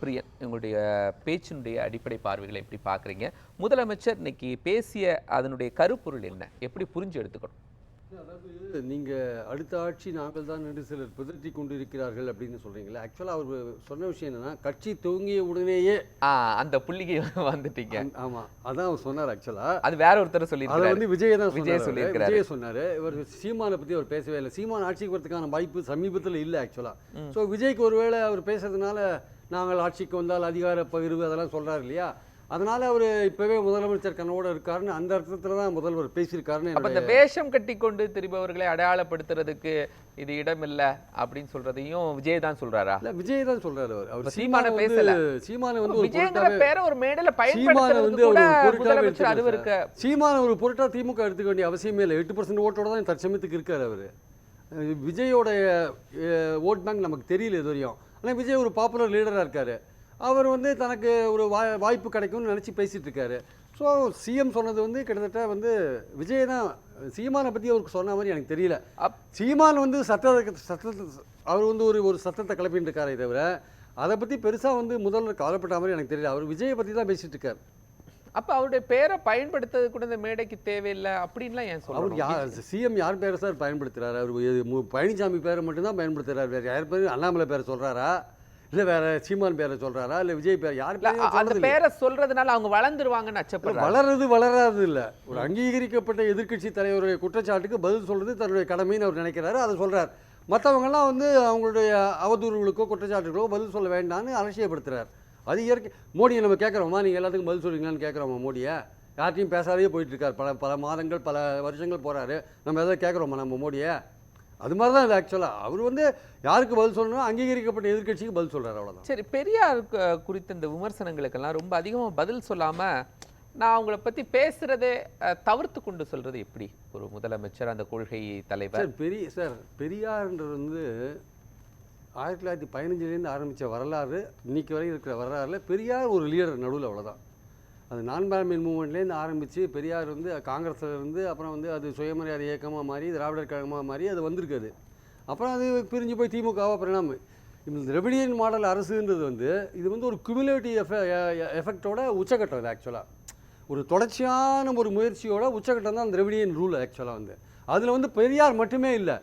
பிரியன் உங்களுடைய பேச்சினுடைய அடிப்படை பார்வைகளை எப்படி பார்க்குறீங்க? முதலமைச்சர் இன்னைக்கு பேசிய அதனுடைய கருப்பொருள் என்ன? எப்படி புரிஞ்சு எடுத்துக்கணும்? அதாவது நீங்கள் அடுத்த ஆட்சி நாங்கள் தான் என்று சிலர் பிதற்றி கொண்டு இருக்கிறார்கள் அப்படின்னு சொல்கிறீங்களே ஆக்சுவலாக அவர் சொன்ன விஷயம் என்னன்னா கட்சி துவங்கிய உடனேயே அந்த புள்ளிக்கு வந்துட்டீங்க. ஆமாம் அதான் அவர் சொன்னார் ஆக்சுவலாக அது வேற ஒருத்தர் அதை சொல்லியிருக்காரு வந்து விஜய் தான் விஜய் சொல்லியிருக்கிறாரு. விஜய் சொன்னார். இவர் சீமானை பற்றி அவர் பேசவே இல்லை. சீமான் ஆட்சிக்கு வரதுக்கான வாய்ப்பு சமீபத்தில் இல்லை ஆக்சுவலாக ஸோ விஜய்க்கு ஒருவேளை அவர் பேசுறதுனால நாங்கள் ஆட்சிக்கு வந்தால் அதிகார பகிர்வு அதெல்லாம் சொல்றாரு இல்லையா? அதனால அவர் இப்போவே முதலமைச்சர் கனவோட இருக்காருன்னு அந்த அர்த்தத்தில் தான் முதல்வர் பேசியிருக்காருன்னு அப்ப இந்த வேஷம் கட்டி கொண்டு திரிபவர்களை அடையாளப்படுத்துறதுக்கு இது இடம் இல்ல அப்படின்னு சொல்றதையும் விஜய் தான் சொல்றாரா? இல்ல விஜய் தான் சொல்றாரு அவர். அவர் சீமானை பேசல. சீமானை வந்து விஜயங்கிற பேரை ஒரு மேடையில சீமானை வந்து அவர் இருக்க சார். சீமானை ஒரு பொருட்டா திமுக எடுத்துக்க வேண்டிய அவசியமே இல்லை. எட்டு பர்சன்ட் ஓட்டோட தான் தற்சமயத்துக்கு இருக்காரு அவர். விஜயோட ஓட் பேங்க் நமக்கு தெரியல இது வரையும். ஆனால் விஜய் ஒரு பாப்புலர் லீடராக இருக்காரு. அவர் வந்து தனக்கு ஒரு வாய் வாய்ப்பு கிடைக்கும்னு நினச்சி பேசிட்டு இருக்காரு. ஸோ சிஎம் சொன்னது வந்து கிட்டத்தட்ட வந்து விஜய் தான் சீமானை பற்றி அவருக்கு சொன்ன மாதிரி எனக்கு தெரியல. அப்- சீமான் வந்து சத்த சத்தத்தை அவர் வந்து ஒரு ஒரு சத்தத்தை கிளப்பிட்டு இருக்காரே தவிர அதை பற்றி பெருசாக வந்து முதல்வர் கவலைப்பட்ட மாதிரி எனக்கு தெரியல. அவர் விஜயை பற்றி தான் பேசிட்டு இருக்காரு. அப்ப அவருடைய பேரை பயன்படுத்துறது கூட இந்த மேடைக்கு தேவையில்லை அப்படின்லாம் ஏன் அவர் சொல்றோம் யார் சிஎம் யார் பேரை சார் பயன்படுத்துறாரு? அவர் பழனிசாமி பேரை மட்டும்தான் பயன்படுத்துறாரு. வேற யார் பேரும் அண்ணாமலை பேரை சொல்றாரா? இல்ல வேற சீமான் பேரை சொல்றாரா? இல்ல விஜய் பேர் யார் அந்த. பேரை சொல்றதுனால அவங்க வளர்ந்துருவாங்கன்னு இல்ல, அச்சப்படுறாங்க. வளர்றது வளராது இல்ல. ஒரு அங்கீகரிக்கப்பட்ட எதிர்க்கட்சி தலைவருடைய குற்றச்சாட்டுக்கு பதில் சொல்றது தன்னுடைய கடமைன்னு அவர் நினைக்கிறாரு. அதை சொல்றார். மற்றவங்கெல்லாம் வந்து அவங்களுடைய அவதூறுகளுக்கோ குற்றச்சாட்டுகளோ பதில் சொல்ல வேண்டாம்னு அலட்சியப்படுத்துறார். அது இயற்கை. மோடியை நம்ம கேட்குறோமா? நீங்கள் எல்லாத்துக்கும் பதில் சொல்றீங்களான்னு கேட்குறோமா மோடியை? யார்ட்டையும் பேசாதே போயிட்டு இருக்கார். பல பல மாதங்கள் பல வருஷங்கள் போறாரு. நம்ம எதாவது கேட்குறோமா நம்ம மோடியை? அது மாதிரி தான் இது ஆக்சுவலாக அவர் வந்து யாருக்கு பதில் சொல்லணும் அங்கீகரிக்கப்பட்ட எதிர்க்கட்சிக்கு பதில் சொல்றாரு அவ்வளவுதான். சரி பெரியார் குறித்த இந்த விமர்சனங்களுக்கெல்லாம் ரொம்ப அதிகமா பதில் சொல்லாம நான் அவங்கள பேசுறதே அஹ், தவிர்த்து கொண்டு சொல்றது எப்படி? ஒரு முதலமைச்சர் அந்த கொள்கை தலைவர். பெரிய சார் பெரியார்ன்றது வந்து ஆயிரத்தி தொள்ளாயிரத்தி பதினஞ்சுலேருந்து ஆரம்பித்த வரலாறு இன்றைக்கி வரை இருக்கிற வரலாறுல பெரியார் ஒரு லீடர் நடுவில் அவ்வளோதான் அது நான் மூமெண்ட்லேருந்து மூவ்மெண்ட்லேருந்து ஆரம்பித்து பெரியார் வந்து காங்கிரஸில் இருந்து அப்புறம் வந்து அது சுயமரியாதை இயக்கமாக மாறி திராவிடர் கழகமாக மாறி அது வந்திருக்குது. அப்புறம் அது பிரிஞ்சு போய் திமுகவாக பரிணாமம். இந்த ரெவிடியன் மாடல் அரசுன்றது வந்து இது வந்து ஒரு குமிலேட்டிவ் எஃபெ எஃபெக்டோட உச்சக்கட்டம் இது ஆக்சுவலாக ஒரு தொடர்ச்சியான ஒரு முயற்சியோட உச்சகட்டம் தான் அந்த திரவிடியன் ரூல் ஆக்சுவலாக வந்து. அதில் வந்து பெரியார் மட்டுமே இல்லை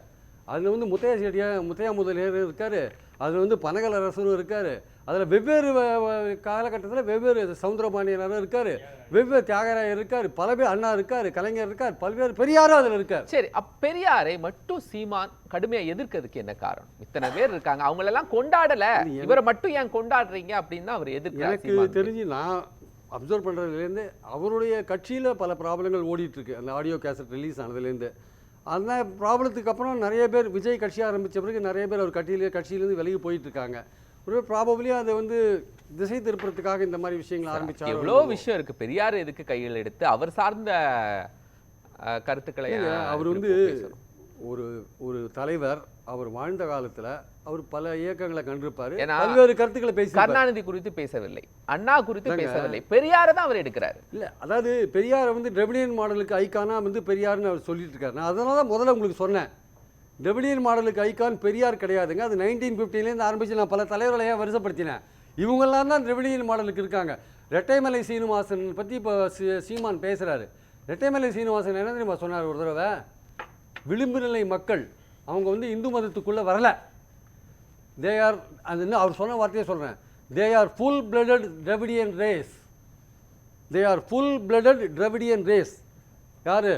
அதில் வந்து முத்தையா செட்டியா முத்தையா முதலியார் இருக்கார். அதில் வந்து பனகல் அரசரும் இருக்கார். அதில் வெவ்வேறு காலகட்டத்தில் வெவ்வேறு சவுந்தரபாண்டியனாரும் இருக்கார். வெவ்வேறு தியாகராயர் இருக்கார். பல பேர் அண்ணா இருக்கார் கலைஞர் இருக்கார் பல்வேறு பெரியாரும் அதில் இருக்கார். சரி பெரியாரை மட்டும் சீமான் கடுமையா எதிர்க்கிறதுக்கு என்ன காரணம்? இத்தனை பேர் இருக்காங்க. அவங்களெல்லாம் கொண்டாடல. இவரை மட்டும் ஏன் கொண்டாடுறீங்க அப்படின்னு அவர் எதிர்க்கிறார் எனக்கு. தெரிஞ்சு நான் அப்சர்வ் பண்ணுறதுலேருந்து அவருடைய கட்சியில் பல ப்ராப்ளங்கள் ஓடிட்டு இருக்கு. அந்த ஆடியோ கேசட் ரிலீஸ் ஆனதுலேருந்து. அந்த ப்ராப்ளத்துக்கு அப்புறம் நிறைய பேர் விஜய் கட்சி ஆரம்பித்த பிறகு நிறைய பேர் அவர் கட்சியிலே கட்சியிலேருந்து விலகி போயிட்டு இருக்காங்க ஒரு ப்ராபப்ளி அதை வந்து திசை திருப்புறதுக்காக இந்த மாதிரி விஷயங்கள் ஆரம்பிச்சாரு எவ்வளோ விஷயம் இருக்கு. பெரியார் எதுக்கு கையில் எடுத்து அவர் சார்ந்த கருத்துக்களை அவர் வந்து. ஒரு ஒரு தலைவர். அவர் வாழ்ந்த காலத்தில் அவர் பல இயக்கங்களை கண்டிருப்பார். ஏன்னா, பல்வேறு கருத்துக்களை பேசி கருணாநிதி குறித்து பேசவில்லை. அண்ணா குறித்து பேசவில்லை. பெரியாரை தான் அவர் எடுக்கிறாரு. இல்லை அதாவது பெரியாரை வந்து டெபினியன் மாடலுக்கு ஐக்கானா வந்து பெரியார்னு அவர் சொல்லிட்டு இருக்காரு நான் அதனால தான் முதல்ல உங்களுக்கு சொன்னேன். டெபினியன் மாடலுக்கு ஐக்கான் பெரியார் கிடையாதுங்க. அது நைன்டீன் ஃபிஃப்டின்லேருந்து ஆரம்பித்து நான் பல தலைவர்களை ஏன் வருஷப்படுத்தினேன். இவங்கெல்லாம் தான் டெபினியன் மாடலுக்கு இருக்காங்க. ரெட்டைமலை சீனிவாசன் பற்றி இப்போ சீமான் பேசுகிறாரு ரெட்டைமலை சீனிவாசன் என்ன தெரியுமா சொன்னார் ஒரு தடவை? விளிம்பு நிலை மக்கள் அவங்க வந்து இந்து மதத்துக்குள்ளே வரல. தே ஆர் அது இன்னும் அவர் சொன்ன வார்த்தையே சொல்கிறேன் they are full blooded Dravidian race they are full blooded Dravidian race யார்?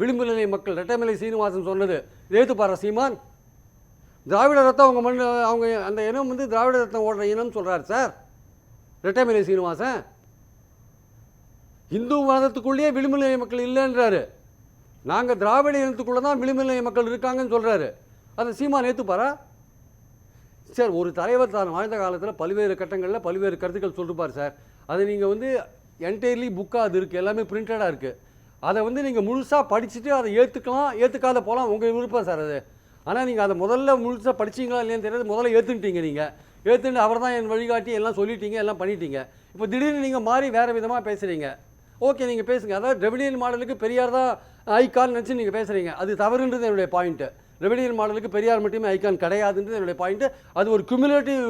விளிம்பு நிலை மக்கள். ரெட்டைமலை சீனிவாசன் சொன்னது. ஏத்துப்பாரா சீமான்? திராவிட ரத்தம் அவங்க மண் அவங்க அந்த இனம் வந்து திராவிட ரத்தம் ஓடுற இனம்னு சொல்கிறார் சார். ரெட்டைமலை சீனிவாசன். இந்து மதத்துக்குள்ளேயே விளிம்பு நிலை மக்கள் இல்லைன்றாரு. நாங்கள் திராவிட இனத்துக்குள்ளே தான் விளிம்பு நிலை மக்கள் இருக்காங்கன்னு சொல்கிறாரு அதை சீமான் ஏற்றுப்பாரா சார் ஒரு தலைவர் தான் வாழ்ந்த காலத்தில் பல்வேறு கட்டங்களில் பல்வேறு கருத்துக்கள் சொல்லிருப்பார் சார். அதை நீங்கள் வந்து என்டையர்லி புக்காக அது இருக்குது எல்லாமே பிரிண்டடாக இருக்குது அதை வந்து நீங்கள் முழுசாக படிச்சுட்டு அதை ஏற்றுக்கலாம் ஏற்றுக்காத போகலாம் உங்கள் விருப்பம் சார் அது. ஆனால் நீங்கள் அதை முதல்ல முழுசாக படிச்சீங்களா இல்லையான்னு தெரியாது. முதல்ல ஏற்றுன்ட்டீங்க நீங்கள் ஏற்றுன்னு அவர் தான் என் வழிகாட்டி எல்லாம் சொல்லிட்டீங்க எல்லாம் பண்ணிட்டீங்க. இப்போ திடீர்னு நீங்கள் மாறி வேறு விதமாக பேசுகிறீங்க ஓகே நீங்கள் பேசுங்க. அதாவது டெபினியன் மாடலுக்கு பெரியார் தான் ஐகான் நினச்சி நீங்கள் பேசுகிறீங்க அது தவறுன்றது என்னுடைய பாயிண்ட்டு ரெவலியன் மாடலுக்கு பெரியார் மட்டுமே ஐகான் கிடையாதுன்றது என்னுடைய பாயிண்ட் அது ஒரு குமுலேட்டிவ்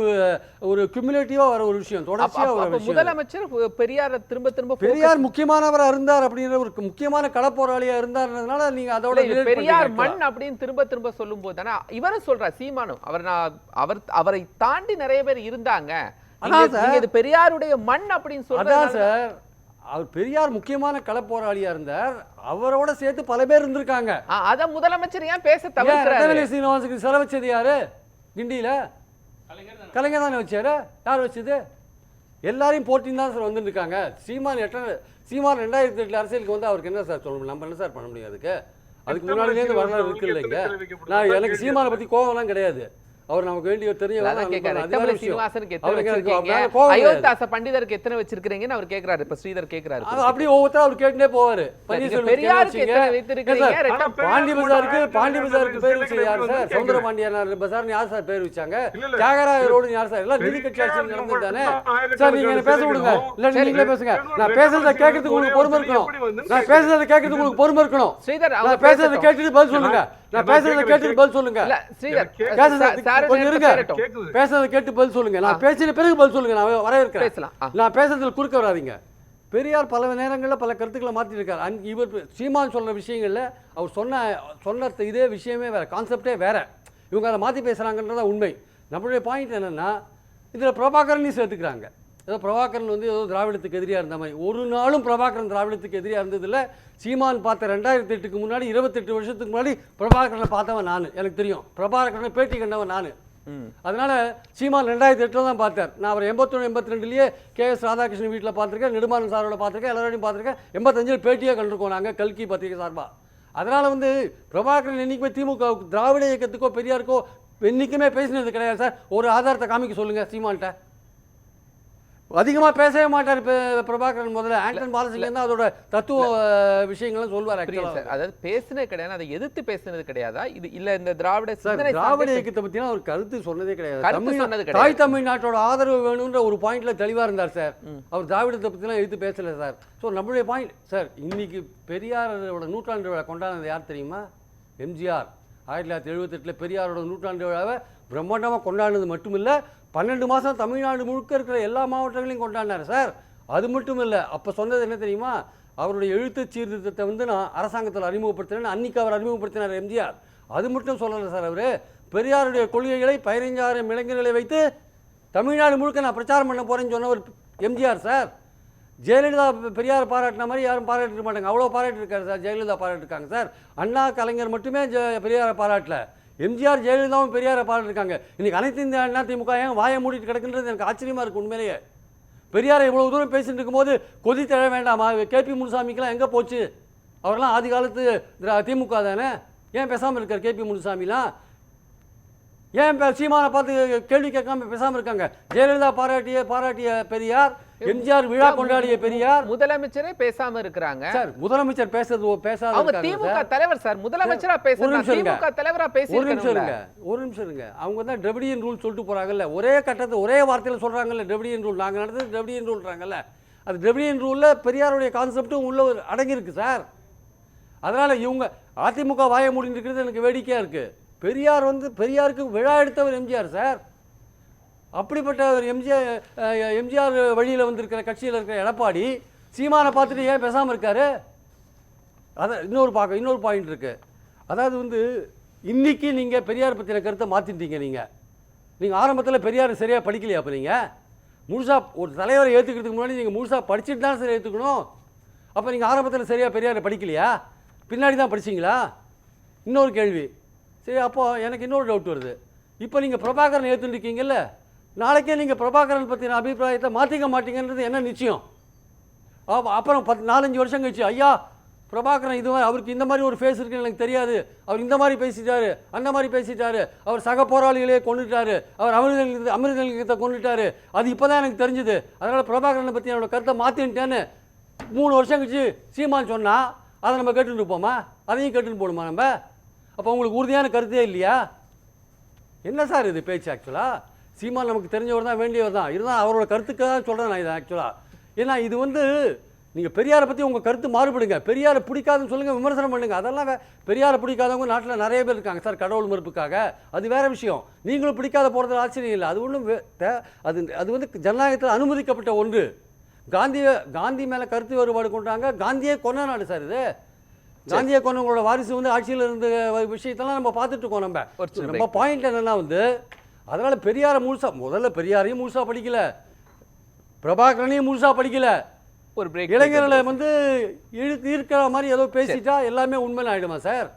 ஒரு குமுலேட்டிவாக வர ஒரு விஷயம் தொடர்ச்சியாக அப்ப விஷயம். முதலமைச்சர் பெரியாரை திரும்ப திரும்ப பெரியார் முக்கியமானவராக இருந்தார் அப்படின்ற ஒரு முக்கியமான களப்போராளியாக இருந்தார்ன்றதுனால நீங்க அதோட பெரியார் மண் அப்படின்னு திரும்ப திரும்ப சொல்லும் போது தானே இவரும் சொல்றார் சீமானும் அவர் நான் அவர் அவரை தாண்டி நிறைய பேர் இருந்தாங்க. பெரியாருடைய மண் அப்படின்னு சார். அவர் பெரியார் முக்கியமான களப்போராளியா இருந்தார். அவரோட சேர்த்து பல பேர் இருந்திருக்காங்க. அத முதலமைச்சர் ஏன் பேச ரத்தனவேலு சீனிவாசனுக்கு செலவு வச்சது யாரு? கிண்டியில? கலைஞர் தானே. வச்சாரு? யார் வச்சது? எல்லாரையும் போட்டின்னு தான் சார் வந்துட்டு இருக்காங்க சீமான் எட்ட சீமான் ரெண்டாயிரத்தி எட்டுல அரசியலுக்கு வந்து அவருக்கு என்ன சார் சொல்ல முடியும் நம்ம என்ன சார் பண்ண முடியும் அதுக்கு? அதுக்கு முன்னாடிலேருந்து வரலாறு இருக்கு இல்லைங்க. நான் எனக்கு சீமானை பத்தி கோவம்லாம் கிடையாது. அவர் நமக்கு வேண்டிய. அயோத்தாச பண்டிதருக்கு எத்தனை வச்சிருக்கீங்கன்னு அவர் கேக்குறாரு. இப்ப ஸ்ரீதர் கேக்குறாரு. அது அப்படியே ஒவ்வொருத்தரும் அவர் கேட்டுட்டே போவாரு. பாண்டி பஜாருக்கு பாண்டி பஜாருக்கு பேர் வச்சது யார் சார். சவுந்தர பாண்டியனார் பஜார்னு யார் சார் பேர் வச்சாங்க. தியாகராய ரோடு யார் சார்? எல்லாம் நிதி கட்சி ஆட்சி நடந்தது தானே? சார் நீங்க பேச விடுங்க. இல்ல. நீங்களே பேசுங்க. நான் பேசுறத கேட்கறதுக்கு உங்களுக்கு பொறுமை இருக்கணும். நான் பேசுறத கேட்கறதுக்கு உங்களுக்கு பொறுமை இருக்கணும். ஸ்ரீதர் பேசுறத. கேட்டுட்டு பதில் சொல்லுங்க. நான் பேசுறத கேட்டுட்டு பதில் சொல்லுங்க. இல்ல ஸ்ரீதர் பேசுறத கேட்டு பதில் சொல்லுங்க. நான் பேசின பிறகு பதில் சொல்லுங்க. நான் வரவேற்கிறேன். பேசலாம். நான் பேசுறதுல குறுக்க வராதீங்க. பெரியார் பல நேரங்களில் பல கருத்துக்களை மாற்றிருக்காரு அன் இவர் சீமான் சொல்ற விஷயங்கள்ல அவர் சொன்ன சொன்ன இதே விஷயமே வேற கான்செப்டே வேற. இவங்க அதை மாற்றி பேசுகிறாங்கன்றதா உண்மை. நம்மளுடைய பாயிண்ட் என்னன்னா இதில் பிரபாகரனையும் சேர்த்துக்கிறாங்க ஏதோ பிரபாகரன் வந்து ஏதோ திராவிடத்துக்கு எதிரியாக இருந்த மாதிரி. ஒரு நாளும் பிரபாகரன் திராவிடத்துக்கு எதிரியாக இருந்ததில்ல. சீமான் பார்த்த ரெண்டாயிரத்தி எட்டுக்கு முன்னாடி இருபத்தெட்டு வருஷத்துக்கு முன்னாடி பிரபாகரனை பார்த்தவன் நான். எனக்கு தெரியும். பிரபாகரனை பேட்டி கண்டவன் நான். அதனால சீமான் ரெண்டாயிரத்தி எட்டில் தான் பார்த்தார். நான் அவர் எண்பத்தொன்று எண்பத்தி ரெண்டுலேயே கே எஸ் ராதாகிருஷ்ணன் வீட்டில் பார்த்துருக்கேன் நெடுமாறன் சாரோட பார்த்துருக்கேன் எல்லாரோடையும் பார்த்துருக்கேன். எண்பத்தஞ்சில் பேட்டியே கண்டிருக்கோம் நாங்கள் கல்கி பத்திரிகை சார்பாக அதனால் வந்து பிரபாகரன் என்றைக்குமே திமுக திராவிட இயக்கத்துக்கோ பெரியாருக்கோ என்றைக்குமே பேசினது கிடையாது சார். ஒரு ஆதாரத்தை காமிக்க சொல்லுங்கள் சீமான்கிட்ட அதிகமாக பேசவே மாட்டார் இப்போ பிரபாகரன் முதல்ல. ஆண்டன் பாலசிங்கம் தான் அதோட தத்துவ விஷயங்களும் சொல்வார் சார். அதாவது பேசுனது கிடையாது அதை எதிர்த்து பேசுனது கிடையாதா? இது இல்ல இந்த திராவிட திராவிட இயக்கத்தை பற்றினா ஒரு கருத்து சொன்னதே கிடையாது. தமிழ்நா- சொன்னது. தாய் தமிழ்நாட்டோட ஆதரவு வேணுன்ற ஒரு பாயிண்ட்ல தெளிவா இருந்தார் சார். அவர் திராவிடத்தை பற்றிலாம் எடுத்து பேசல சார். ஸோ நம்மளுடைய பாயிண்ட் சார் இன்னைக்கு பெரியாரோட நூற்றாண்டு விழா கொண்டாடினது யார் தெரியுமா? எம்ஜிஆர். ஆயிரத்தி தொள்ளாயிரத்தி எழுபத்தெட்டில் பெரியாரோட நூற்றாண்டு விழாவை பிரம்மாண்டமாக கொண்டாடினது மட்டுமில்ல பன்னெண்டு மாதம் தமிழ்நாடு முழுக்க இருக்கிற எல்லா மாவட்டங்களையும் கொண்டாடினார் சார். அது மட்டும் இல்லை அப்போ சொன்னது என்ன தெரியுமா? அவருடைய எழுத்து சீர்திருத்தத்தை வந்து நான் அரசாங்கத்தில் அறிமுகப்படுத்தினேன். அன்னைக்கு அவர் அறிமுகப்படுத்தினார் எம்ஜிஆர். அது மட்டும் சொல்லலை சார் அவர். பெரியாருடைய கொள்கைகளை பதினைஞ்சாயிரம் இளைஞர்களை வைத்து தமிழ்நாடு முழுக்க நான் பிரச்சாரம் பண்ண போகிறேன்னு சொன்னவர் எம்ஜிஆர் சார். ஜெயலலிதா பெரியார் பாராட்டின மாதிரி யாரும் பாராட்டிருக்க மாட்டாங்க. அவ்வளோ பாராட்டிருக்காரு சார். ஜெயலலிதா பாராட்டிருக்காங்க சார். அண்ணா கலைஞர் மட்டுமே ஜெ- பெரியாரை பாராட்டல. எம்ஜிஆர் ஜெயலலிதாவும் பெரியாரை பாராட்டிருக்காங்க இன்னைக்கு அனைத்து இந்திய அண்ணா திமுக ஏன் வாயை மூடிட்டு கிடக்குன்றது? எனக்கு ஆச்சரியமா இருக்கு உண்மையிலேயே. பெரியாரை இவ்வளவு தூரம் பேசிட்டு இருக்கும்போது கொதி தழ வேண்டாமா? கேபி முனுசாமிக்கெல்லாம் எங்கே போச்சு? அவரெல்லாம் ஆதி காலத்து திரா- திமுக தானே? ஏன் பேசாமல் இருக்கார் கேபி முனுசாமிலாம்? ஏன் இப்போ சீமானை பார்த்து கேள்வி கேட்காம பேசாமல் இருக்காங்க? ஜெயலலிதா பாராட்டிய பாராட்டிய பெரியார் எம்ஜிஆர் விழா கொண்டாடிய பெரியார். முதலமைச்சரே பேசாம இருக்கிறாங்க. சார் முதலமைச்சர் பேசுறது பேசாத அவங்க திமுக. தலைவர் சார் முதலமைச்சரா பேசுறாங்க. திமுக தலைவரா ஒரு நிமிஷம் பேசி இருங்க. ஒரு நிமிஷம் இருங்க. அவங்க தான் டிரவிடியன் ரூல் சொல்லிட்டு போறாங்கல்ல. ஒரே கட்டத்தை ஒரே வார்த்தையில் சொல்றாங்கல்ல டிரவிடியன் ரூல். நாங்கள் நடந்தது டிரவிடியன் ரூல்றாங்கல்ல அது டிரவிடியன் ரூல்ல பெரியாருடைய கான்செப்டும் உள்ள அடங்கியிருக்கு சார். அதனால இவங்க அதிமுக வாய மூடின்னு இருக்கிறது எனக்கு வேடிக்கையா இருக்கு. பெரியார் வந்து பெரியாருக்கு விழா எடுத்தவர் எம்ஜிஆர் சார். அப்படிப்பட்ட ஒரு எம்ஜிஆர் எம்ஜிஆர் வழியில் வந்திருக்கிற கட்சியில் இருக்கிற எடப்பாடி சீமானை பார்த்துட்டு ஏன் பேசாமல் இருக்காரு? அதான் இன்னொரு பார்க்க இன்னொரு பாயிண்ட் இருக்கு. அதாவது வந்து இன்னைக்கு நீங்கள் பெரியார் பற்றின கருத்தை மாற்றிட்டீங்க நீங்கள் நீங்கள் ஆரம்பத்தில் பெரியார் சரியாக படிக்கலையா அப்போ நீங்கள் முழுசாக ஒரு தலைவரை ஏற்றுக்கிறதுக்கு முன்னாடி நீங்கள் முழுசாக படிச்சுட்டு தான் சார் ஏற்றுக்கணும் அப்போ நீங்கள் ஆரம்பத்தில் சரியாக பெரியாரை படிக்கலையா? பின்னாடி தான் படிச்சீங்களா? இன்னொரு கேள்வி. சரி அப்போது எனக்கு இன்னொரு டவுட் வருது. இப்போ நீங்கள் பிரபாகரன் ஏற்றுட்டு இருக்கீங்கல்ல? நாளைக்கே நீங்கள் பிரபாகரன் பற்றின அபிப்பிராயத்தை மாற்றிக்க மாட்டீங்கன்றது என்ன நிச்சயம்? அப்புறம் பத்து நாலஞ்சு வருஷம் கழிச்சு ஐயா பிரபாகரன் இது அவருக்கு இந்த மாதிரி ஒரு ஃபேஸ் இருக்குன்னு எனக்கு தெரியாது. அவர் இந்த மாதிரி பேசிட்டாரு அந்த மாதிரி பேசிட்டாரு. அவர் சக போராளிகளே கொண்டுட்டாரு அவர் அமிர்த அமிர்தலிங்கத்தை கொண்டுட்டாரு அது இப்போ தான் எனக்கு தெரிஞ்சுது. அதனால் பிரபாகரனை பற்றி என்னோட கருத்தை மாற்றின்ட்டேன்னு மூணு வருஷம் கழிச்சு சீமான் சொன்னால் அதை நம்ம கேட்டுட்டு போமா அதையும் கேட்டுட்டு போகணுமா நம்ம? அப்போ உங்களுக்கு உறுதியான கருத்தே இல்லையா? என்ன சார் இது பேச்சு ஆக்சுவலாக சீமான் நமக்கு தெரிஞ்சவர் தான் வேண்டியவர் தான். இருந்தால் அவரோட கருத்துக்காக தான் சொல்கிறேன் நான் இதை ஆக்சுவலாக ஏன்னா இது வந்து நீங்கள் பெரியாரை பற்றி உங்கள் கருத்து மாறுபடுங்க. பெரியாரை பிடிக்காதுன்னு சொல்லுங்கள் விமர்சனம் பண்ணுங்க. அதெல்லாம் பெரியாரை பிடிக்காதவங்க நாட்டில் நிறைய பேர் இருக்காங்க சார் கடவுள் மறுப்புக்காக. அது வேற விஷயம். நீங்களும் பிடிக்காத போகிறது ஆச்சரியம் இல்லை. அது ஒன்றும் அது அது வந்து ஜனநாயகத்தில் அனுமதிக்கப்பட்ட ஒன்று. காந்திய காந்தி மேலே கருத்து வேறுபாடு கொண்டாங்க. காந்தியே கொன்ன நாடு சார் இது. காந்தியை கொன்னவங்களோட வாரிசு வந்து ஆட்சியில் இருந்த விஷயத்தெல்லாம் நம்ம பார்த்துட்டு இருக்கோம் நம்ம. நம்ம பாயிண்ட் என்னன்னா வந்து அதனால பெரியாரை முழுசா முதல்ல பெரியாரையும் முழுசா படிக்கல. பிரபாகரனையும் முழுசா படிக்கல. ஒரு இளைஞர்களை வந்து இழுத்து இருக்கிற மாதிரி ஏதோ பேசிட்டா எல்லாமே உண்மைன்னு ஆயிடுமா சார்?